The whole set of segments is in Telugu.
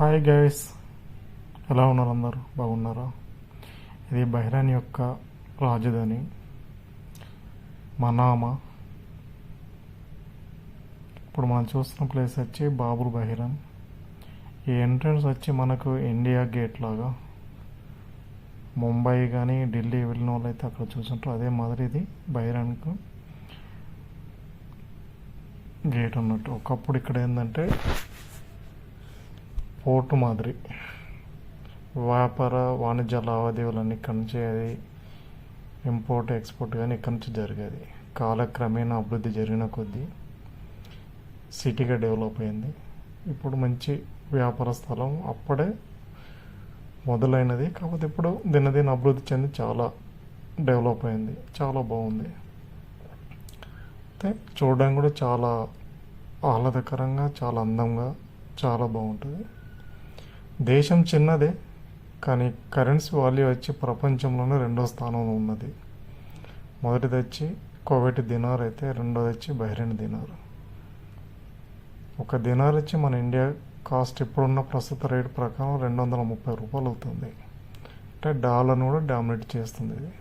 హాయ్ గైస్ ఎలా ఉన్నారు అందరు? బాగున్నారా? ఇది బహ్రాన్ యొక్క రాజధాని. మనామా ఇప్పుడు మనం చూస్తున్న ప్లేస్ వచ్చి బాబుల్ బహిరాన్. ఈ ఎంట్రన్స్ వచ్చి మనకు ఇండియా గేట్ లాగా. ముంబై కానీ ఢిల్లీ వెళ్ళిన వాళ్ళు అయితే అక్కడ చూసుంటారు. అదే మాదిరి ఇది బహిరాన్కు గేట్ అన్నట్టు. ఒకప్పుడు ఇక్కడ ఏంటంటే పోర్టు మాదిరి. వ్యాపార వాణిజ్య లావాదేవీలన్నీ ఇక్కడి నుంచి అది ఇంపోర్ట్ ఎక్స్పోర్ట్ కానీ ఇక్కడి నుంచి జరిగేది. కాలక్రమేణా అభివృద్ధి జరిగిన కొద్దీ సిటీగా డెవలప్ అయింది. ఇప్పుడు మంచి వ్యాపార స్థలం అప్పుడే మొదలైనది. కాకపోతే ఇప్పుడు దినదిన అభివృద్ధి చెంది చాలా డెవలప్ అయింది. చాలా బాగుంది. అయితే చూడడానికి కూడా చాలా ఆహ్లాదకరంగా చాలా అందంగా చాలా బాగుంటుంది. దేశం చిన్నదే కానీ కరెన్సీ వాల్యూ వచ్చి ప్రపంచంలోనే రెండో స్థానంలో ఉన్నది. మొదటిది వచ్చి కోవిట్ దినార్ అయితే రెండోది వచ్చి బహ్రెయిన్ దినార్. ఒక దినార్ వచ్చి మన ఇండియా కాస్ట్ ఇప్పుడున్న ప్రస్తుత రేటు ప్రకారం రెండు వందల ముప్పై రూపాయలు అవుతుంది. అంటే డాలర్ను కూడా డామినేట్ చేస్తుంది ఇది.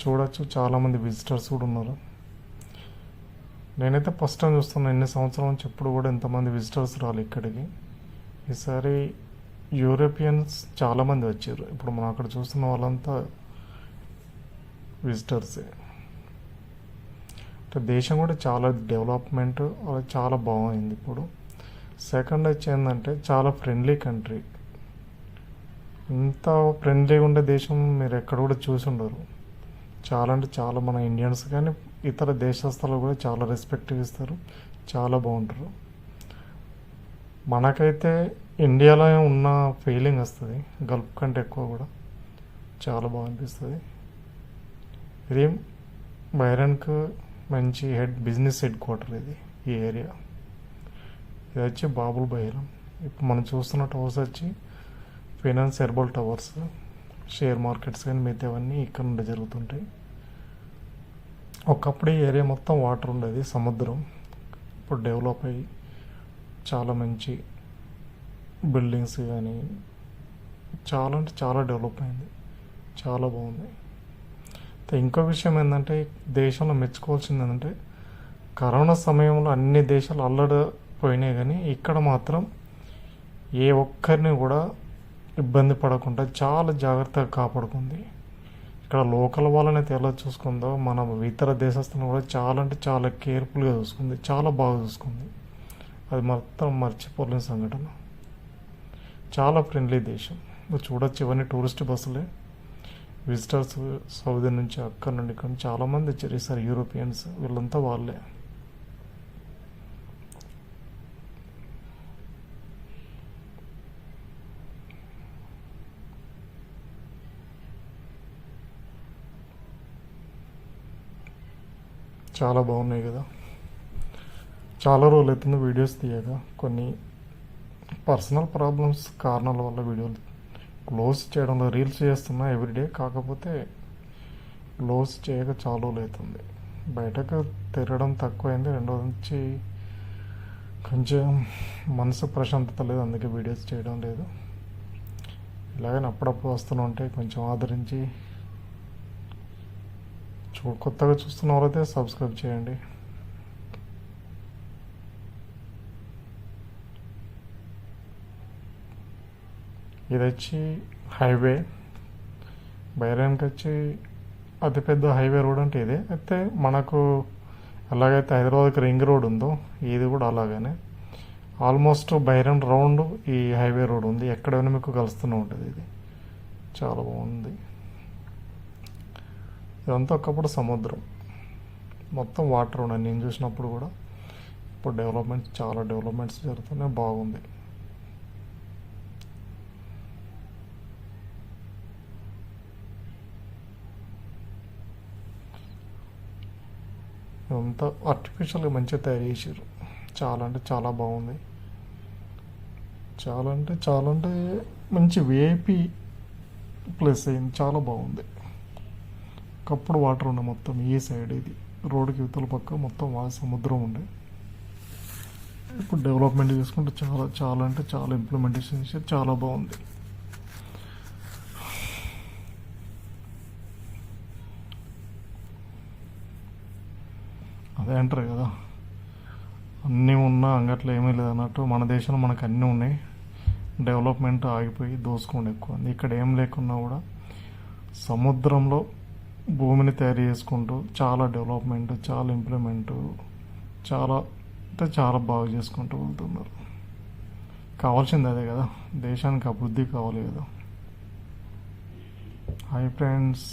చూడొచ్చు చాలామంది విజిటర్స్ కూడా ఉన్నారు. నేనైతే ఫస్ట్ టైం చూస్తున్నా ఎన్ని సంవత్సరాల నుంచి ఎప్పుడు కూడా ఇంతమంది విజిటర్స్ రాలి ఇక్కడికి. ఈసారి యూరోపియన్స్ చాలామంది వచ్చారు. ఇప్పుడు మనం అక్కడ చూస్తున్న వాళ్ళంతా విజిటర్సే అంటే దేశం కూడా చాలా డెవలప్మెంట్ అలా చాలా బాగుంది ఇప్పుడు. సెకండ్ వచ్చి ఏంటంటే చాలా ఫ్రెండ్లీ కంట్రీ ఇంత ఫ్రెండ్లీగా ఉండే దేశం మీరు ఎక్కడ కూడా చూసి ఉండరు. చాలా అంటే చాలా మన ఇండియన్స్ కానీ ఇతర దేశస్తులు కూడా చాలా రెస్పెక్ట్ ఇస్తారు. చాలా బాగుంటారు. మనకైతే ఇండియాలో ఉన్న ఫీలింగ్ వస్తుంది. గల్ఫ్ కంటే ఎక్కువ కూడా చాలా బాగా అనిపిస్తుంది ఇది బైరన్కు మంచి హెడ్ బిజినెస్ హెడ్ క్వార్టర్ ఇది ఈ ఏరియా ఇది వచ్చి బాబుల్ బైరం ఇప్పుడు మనం చూస్తున్న టవర్స్ వచ్చి finance herbal towers share markets కానీ మిగతావన్నీ ఇక్కడ నుండి జరుగుతుంటాయి. ఒకప్పుడు ఈ ఏరియా మొత్తం వాటర్ ఉండేది సముద్రం. ఇప్పుడు డెవలప్ అయ్యి చాలా మంచి బిల్డింగ్స్ కానీ చాలా అంటే చాలా డెవలప్ అయింది. చాలా బాగుంది. ఇంకో విషయం ఏంటంటే దేశంలో మెచ్చుకోవాల్సింది ఏంటంటే కరోనా సమయంలో అన్ని దేశాలు అల్లడిపోయినాయి కానీ ఇక్కడ మాత్రం ఏ ఒక్కరిని కూడా ఇబ్బంది పడకుండా చాలా జాగ్రత్తగా కాపాడుకుంది. ఇక్కడ లోకల్ వాళ్ళని అయితే ఎలా చూసుకుందో మన ఇతర దేశస్తులను కూడా చాలా అంటే చాలా కేర్ఫుల్గా చూసుకుంది చాలా బాగా చూసుకుంది. అది మొత్తం మర్చిపోలేని సంఘటన. చాలా ఫ్రెండ్లీ దేశం. చూడొచ్చు ఇవన్నీ టూరిస్ట్ బస్సులే. విజిటర్స్ సౌదీ నుంచి అక్కడ నుండి ఇక్కడ చాలామంది వచ్చారు. ఈసారి యూరోపియన్స్ వీళ్ళంతా వాళ్ళే. చాలా బాగున్నాయి కదా. చాలా రోజులు అవుతుంది వీడియోస్ తీయక. కొన్ని పర్సనల్ ప్రాబ్లమ్స్ కారణాల వల్ల వీడియోలు క్లోజ్ చేయడంలో రీల్స్ చేస్తున్నా ఎవ్రీడే. కాకపోతే క్లోజ్ చేయక చాలా రోజులు అవుతుంది. బయటకు తిరగడం తక్కువైంది. రెండో నుంచి కొంచెం మనసు ప్రశాంతత లేదు. అందుకే వీడియోస్ చేయడం లేదు. ఇలాగని అప్పుడప్పుడు వస్తూనే ఉంటే కొంచెం ఆదరించి చూ కొత్తగా చూస్తున్న వాళ్ళైతే సబ్స్క్రైబ్ చేయండి. ఇది వచ్చి హైవే బైరాన్కి వచ్చి అతిపెద్ద హైవే రోడ్ అంటే ఇదే. అయితే మనకు ఎలాగైతే హైదరాబాద్కి రింగ్ రోడ్ ఉందో ఇది కూడా అలాగనే. ఆల్మోస్ట్ బైరన్ రౌండ్ ఈ హైవే రోడ్ ఉంది. ఎక్కడైనా మీకు కలుస్తూనే ఉంటుంది ఇది. చాలా బాగుంది. ఇదంతా ఒకప్పుడు సముద్రం. మొత్తం వాటర్ ఉన్నాయి. నేను చూసినప్పుడు కూడా ఇప్పుడు డెవలప్మెంట్ చాలా డెవలప్మెంట్స్ జరుగుతున్నాయి. బాగుంది. ఇదంతా ఆర్టిఫిషియల్గా మంచిగా తయారు చేసారు చాలా అంటే చాలా బాగుంది. చాలా అంటే చాలా అంటే మంచి వేపి ప్లేస్ అయింది. చాలా బాగుంది. ఒకప్పుడు వాటర్ ఉండే మొత్తం ఏ సైడ్ ఇది? రోడ్డుకి ఇవతల పక్క మొత్తం సముద్రం ఉండే. ఇప్పుడు డెవలప్మెంట్ చేసుకుంటే చాలా చాలా అంటే చాలా ఇంప్లిమెంటేషన్ చేసి చాలా బాగుంది. అదే అంటారు కదా. అన్నీ ఉన్నా అంగట్లో ఏమీ లేదన్నట్టు మన దేశంలో మనకు అన్నీ ఉన్నాయి. డెవలప్మెంట్ ఆగిపోయి దోసుకోండి ఎక్కువ ఉంది. ఇక్కడ ఏం లేకున్నా కూడా సముద్రంలో భూమిని తయారు చేసుకుంటూ చాలా డెవలప్మెంట్ చాలా ఇంప్లిమెంట్ చాలా అంటే చాలా బాగా చేసుకుంటూ వెళ్తున్నారు. కావాల్సింది అదే కదా దేశానికి అభివృద్ధి కావాలి కదా. Hi friends